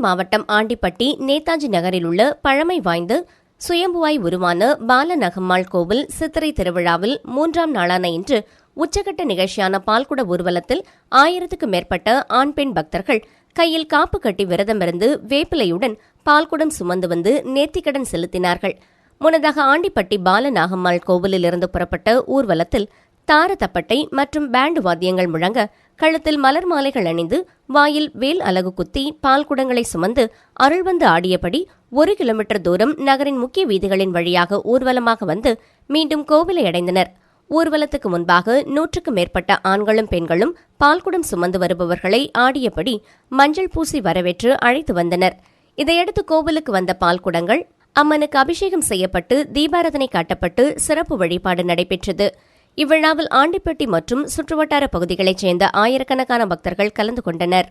மாவட்டம் ஆண்டிப்பட்டி நேதாஜி நகரில் உள்ள பழமை வாய்ந்த சுயம்புவாய் உருவான பாலநகம்மாள் கோவில் சித்திரை திருவிழாவில் மூன்றாம் நாளான இன்று உச்சகட்ட நிகழ்ச்சியான பால்குட ஊர்வலத்தில் ஆயிரத்துக்கு மேற்பட்ட ஆண் பெண் பக்தர்கள் கையில் காப்பு கட்டி விரதமிருந்து வேப்பிலையுடன் பால்குடம் சுமந்து வந்து நேர்த்திக்கடன் செலுத்தினார்கள். முன்னதாக ஆண்டிப்பட்டி பாலநாகம்மாள் கோவிலில் இருந்து புறப்பட்ட ஊர்வலத்தில் தாரதப்பட்டை மற்றும் பேண்டு வாத்தியங்கள் முழங்க கழுத்தில் மலர் மாலைகள் அணிந்து வாயில் வேல் அலகு குத்தி பால் குடங்களை சுமந்து அருள் வந்து ஆடியபடி ஒரு கிலோமீட்டர் தூரம் நகரின் முக்கிய வீதிகளின் வழியாக ஊர்வலமாக வந்து மீண்டும் கோவிலை அடைந்தனர். ஊர்வலத்துக்கு முன்பாக நூற்றுக்கும் மேற்பட்ட ஆண்களும் பெண்களும் பால்குடம் சுமந்து வருபவர்களை ஆடியபடி மஞ்சள் பூசி வரவேற்று அழைத்து வந்தனர். இதையடுத்து கோவிலுக்கு வந்த பால்குடங்கள் அம்மனுக்கு அபிஷேகம் செய்யப்பட்டு தீபாரதனை காட்டப்பட்டு சிறப்பு வழிபாடு நடைபெற்றது. இவ்விழாவில் ஆண்டிப்பட்டி மற்றும் சுற்றுவட்டார பகுதிகளைச் சேர்ந்த ஆயிரக்கணக்கான பக்தர்கள் கலந்து கொண்டனர்.